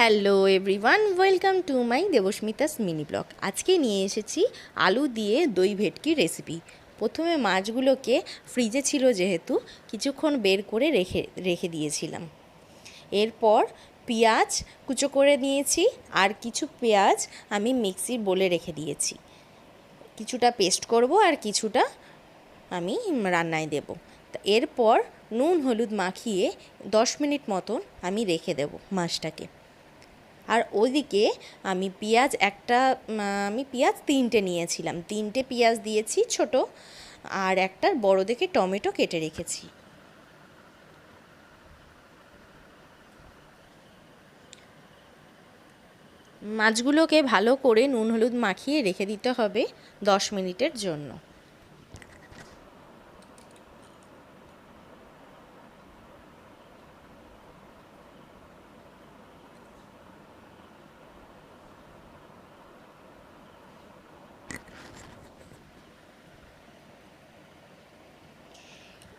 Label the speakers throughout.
Speaker 1: Hello everyone, welcome to my Debasmita's mini blog. আজকে নিয়ে এসেছি আলু দিয়ে দই ভেটকি রেসিপি। প্রথমে মাছগুলোকে ফ্রিজে ছিল যেহেতু, কিছুক্ষণ বের করে রেখে রেখে দিয়েছিলাম। এরপর পেঁয়াজ কুচো করে নিয়েছি, আর কিছু পেঁয়াজ আমি মিক্সির বলে রেখে দিয়েছি। কিছুটা পেস্ট করব আর কিছুটা আমি রান্নায় দেব। এরপর নুন হলুদ মাখিয়ে দশ মিনিট মতন আমি রেখে দেব মাছটাকে। আর ওইদিকে আমি পেঁয়াজ একটা আমি পেঁয়াজ তিনটে নিয়েছিলাম। তিনটে পেঁয়াজ দিয়েছি ছোট আর একটা বড় দেখে টমেটো কেটে রেখেছি। মাছগুলোকে ভালো করে নুন, হলুদ মাখিয়ে রেখে দিতে হবে দশ মিনিটের জন্য।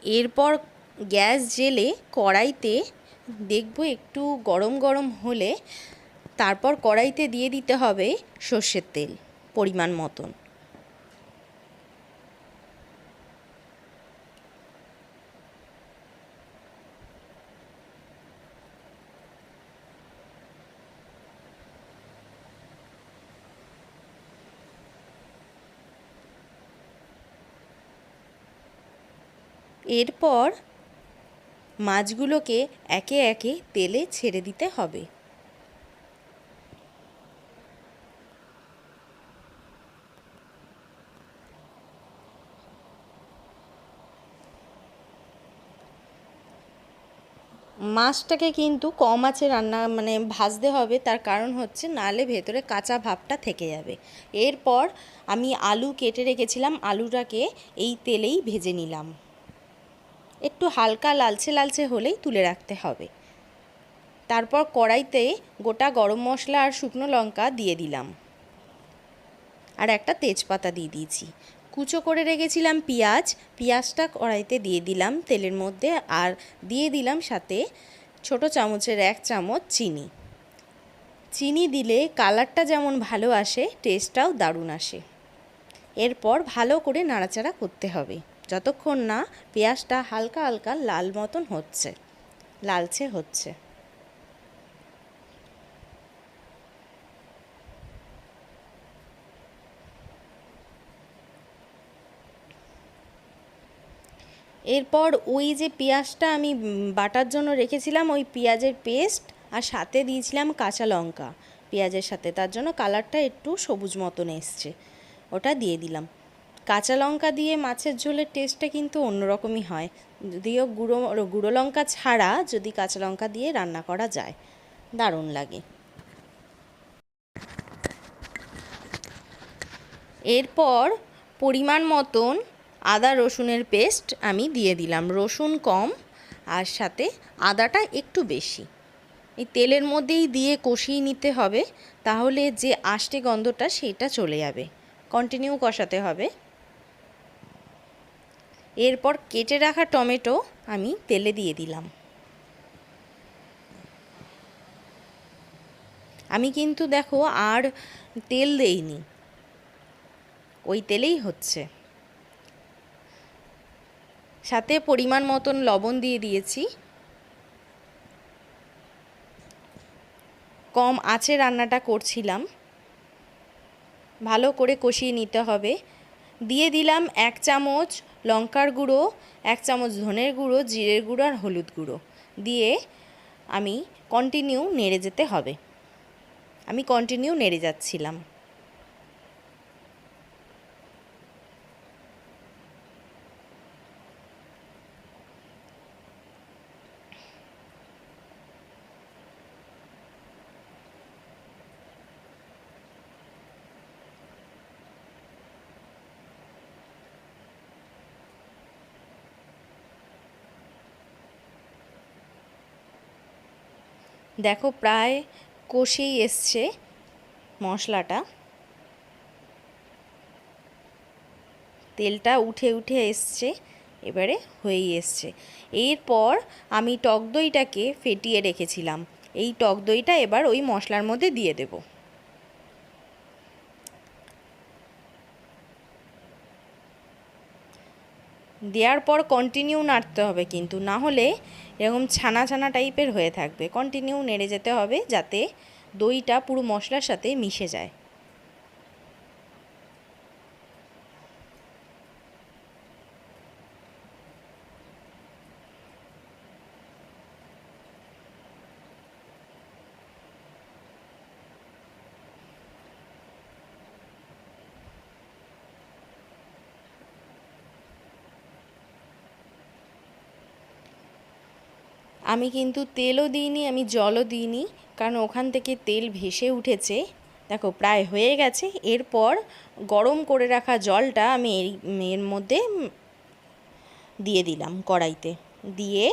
Speaker 1: এরপর গ্যাস জেলে কড়াইতে দেখব একটু গরম গরম হলে তারপর কড়াইতে দিয়ে দিতে হবে সর্ষের তেল পরিমাণ মতন। এরপর মাছগুলোকে একে একে তেলে ছেড়ে দিতে হবে। মাছটাকে কিন্তু কম আছে রান্না মানে ভাজতে হবে, তার কারণ হচ্ছে নালে ভেতরে কাঁচা ভাবটা থেকে যাবে। এরপর আমি আলু কেটে রেখেছিলাম, আলুটাকে এই তেলেই ভেজে নিলাম। একটু হালকা লালচে লালচে হলেই তুলে রাখতে হবে। তারপর কড়াইতে গোটা গরম মশলা আর শুকনো লঙ্কা দিয়ে দিলাম। আর একটা তেজপাতা দিয়ে দিয়েছি। কুচো করে রেখেছিলাম পেঁয়াজ। পেঁয়াজটা কড়াইতে দিয়ে দিলাম তেলের মধ্যে আর দিয়ে দিলাম সাথে ছোট চামচের এক চামচ চিনি। চিনি দিলে কালারটা যেমন ভালো আসে টেস্টটাও দারুণ আসে। এরপর ভালো করে নাড়াচাড়া করতে হবে। যতক্ষণ না পেঁয়াজটা হালকা হালকা লাল মতন হচ্ছে, লালচে হচ্ছে। এরপর ওই যে পেঁয়াজটা আমি বাটার জন্য রেখেছিলাম, ওই পেঁয়াজের পেস্ট আর সাথে দিয়েছিলাম কাঁচা লঙ্কা। পেঁয়াজের সাথে, তার জন্য কালারটা একটু সবুজ মতন এসছে, ওটা দিয়ে দিলাম। কাঁচা লঙ্কা দিয়ে মাছের ঝোলের টেস্টটা কিন্তু অন্যরকমই হয়। যদিও গুঁড়ো গুঁড়ো লঙ্কা ছাড়া যদি কাঁচা লঙ্কা দিয়ে রান্না করা যায়। দারুণ লাগে। এরপর পরিমাণ মতন আদা রসুনের পেস্ট আমি দিয়ে দিলাম। রসুন কম আর সাথে আদাটা একটু বেশি। এই তেলের মধ্যেই দিয়ে কষিয়ে নিতে হবে। তাহলে যে আষ্টে গন্ধটা সেটা চলে যাবে। কন্টিনিউ কষাতে হবে। এরপর কেটে রাখা টমেটো আমি তেলে দিয়ে দিলাম। আমি কিন্তু দেখো আর তেল দেইনি। ওই তেলেই হচ্ছে। সাথে পরিমাণ মতন লবণ দিয়ে দিয়েছি। কম আঁচে রান্নাটা করছিলাম। ভালো করে কষিয়ে নিতে হবে। দিয়ে দিলাম এক চামচ লঙ্কার গুঁড়ো, এক চামচ ধনের গুঁড়ো, জিরের গুঁড়ো আর হলুদ গুঁড়ো। দিয়ে আমি কন্টিনিউ নেড়ে যেতে হবে। আমি কন্টিনিউ নেড়ে যাচ্ছিলাম। দেখো প্রায় কষেই এসছে মশলাটা। তেলটা উঠে উঠে এসছে, এবারে হয়েই এসছে। এরপর আমি টক দইটাকে ফেটিয়ে রেখেছিলাম। এই টক দইটা এবার ওই মশলার মধ্যে দিয়ে দেব। দেওয়ার পর কন্টিনিউ নাড়তে হবে কিন্তু, না হলে এরকম ছানা ছানা টাইপের হয়ে থাকবে। কন্টিনিউ নেড়ে যেতে হবে যাতে দইটা পুরো মশলার সাথে মিশে যায়। আমি কিন্তু তেলও দিইনি, আমি জলও দিইনি, কারণ ওখান থেকে তেল ভেসে উঠেছে। দেখো, প্রায় হয়ে গেছে। এরপর গরম করে রাখা জলটা আমি এর মধ্যে দিয়ে দিলাম কড়াইতে। দিয়ে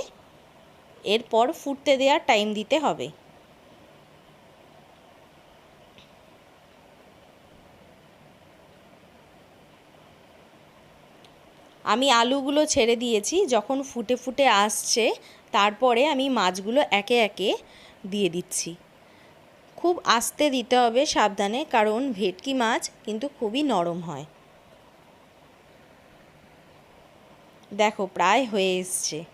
Speaker 1: এরপর ফুটতে দেওয়ার টাইম দিতে হবে। আমি আলুগুলো ছেড়ে দিয়েছি, যখন ফুটে ফুটে আসছে তারপরে আমি মাছগুলো একে একে দিয়ে দিচ্ছি। খুব আস্তে দিতে হবে সাবধানে, কারণ ভেটকি মাছ কিন্তু খুবই নরম হয়। দেখো, প্রায় হয়ে এসছে।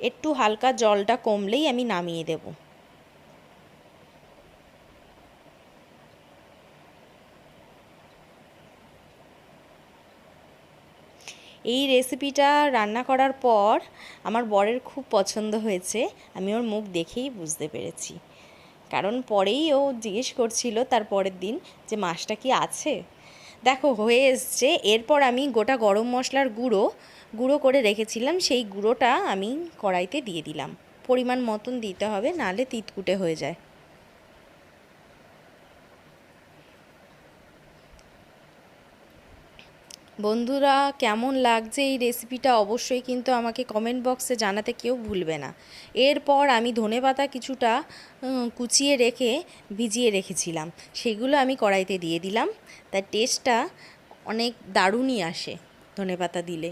Speaker 1: একটু হালকা জলটা কমলেই আমি নামিয়ে দেবো। এই রেসিপিটা রান্না করার পর আমার বরের খুব পছন্দ হয়েছে। আমি ওর মুখ দেখেই বুঝতে পেরেছি। কারণ পরেই ও জিজ্ঞেস করছিল তার পরের দিন যে, মাছটা কি আছে? দেখো, হয়ে এসছে। এরপর আমি গোটা গরম মশলার গুঁড়ো গুঁড়ো করে রেখেছিলাম। সেই গুঁড়োটা আমি কড়াইতে দিয়ে দিলাম। পরিমাণ মতন দিতে হবে নালে তিতকুটে হয়ে যায়। বন্ধুরা, কেমন লাগছে এই রেসিপিটা অবশ্যই কিন্তু আমাকে কমেন্ট বক্সে জানাতে কেউ ভুলবে না। এরপর আমি ধনে পাতা কিছুটা কুচিয়ে রেখে ভিজিয়ে রেখেছিলাম। সেগুলো আমি কড়াইতে দিয়ে দিলাম। তার টেস্টটা অনেক দারুণই আসে ধনে পাতা দিলে।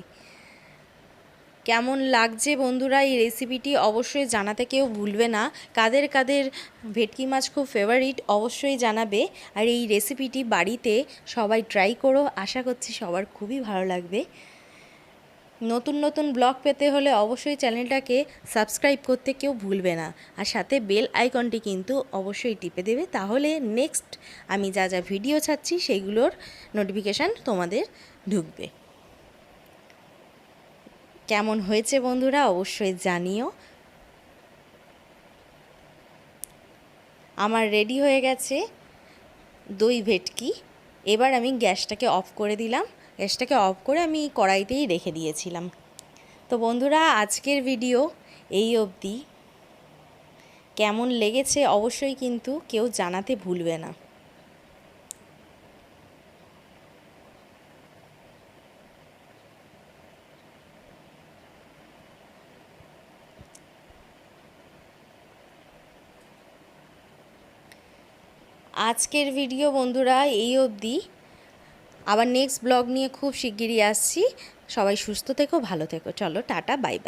Speaker 1: কেমন লাগছে বন্ধুরা এই রেসিপিটি অবশ্যই জানাতে কেউ ভুলবে না। কাদের কাদের ভেটকি মাছ খুব ফেভারিট অবশ্যই জানাবে। আর এই রেসিপিটি বাড়িতে সবাই ট্রাই করো। আশা করছি সবার খুবই ভালো লাগবে। নতুন নতুন ব্লগ পেতে হলে অবশ্যই চ্যানেলটাকে সাবস্ক্রাইব করতে কেউ ভুলবে না। আর সাথে বেল আইকনটি কিন্তু অবশ্যই টিপে দেবে। তাহলে নেক্সট আমি যা যা ভিডিও ছাড়ছি সেইগুলোর নোটিফিকেশান তোমাদের ঢুকবে। কেমন হয়েছে বন্ধুরা অবশ্যই জানিও। আমার রেডি হয়ে গেছে দই ভেটকি। এবার আমি গ্যাসটাকে অফ করে দিলাম। গ্যাসটাকে অফ করে আমি কড়াইতেই রেখে দিয়েছিলাম। তো বন্ধুরা, আজকের ভিডিও এই অবধি। কেমন লেগেছে অবশ্যই কিন্তু কেউ জানাতে ভুলবে না। আজকের ভিডিও বন্ধুরা, এই অবধি। আবার নেক্সট ব্লগ নিয়ে খুব শিগগিরই আসছি। সবাই সুস্থ থেকো, ভালো থেকো। চলো, টাটা বাই বাই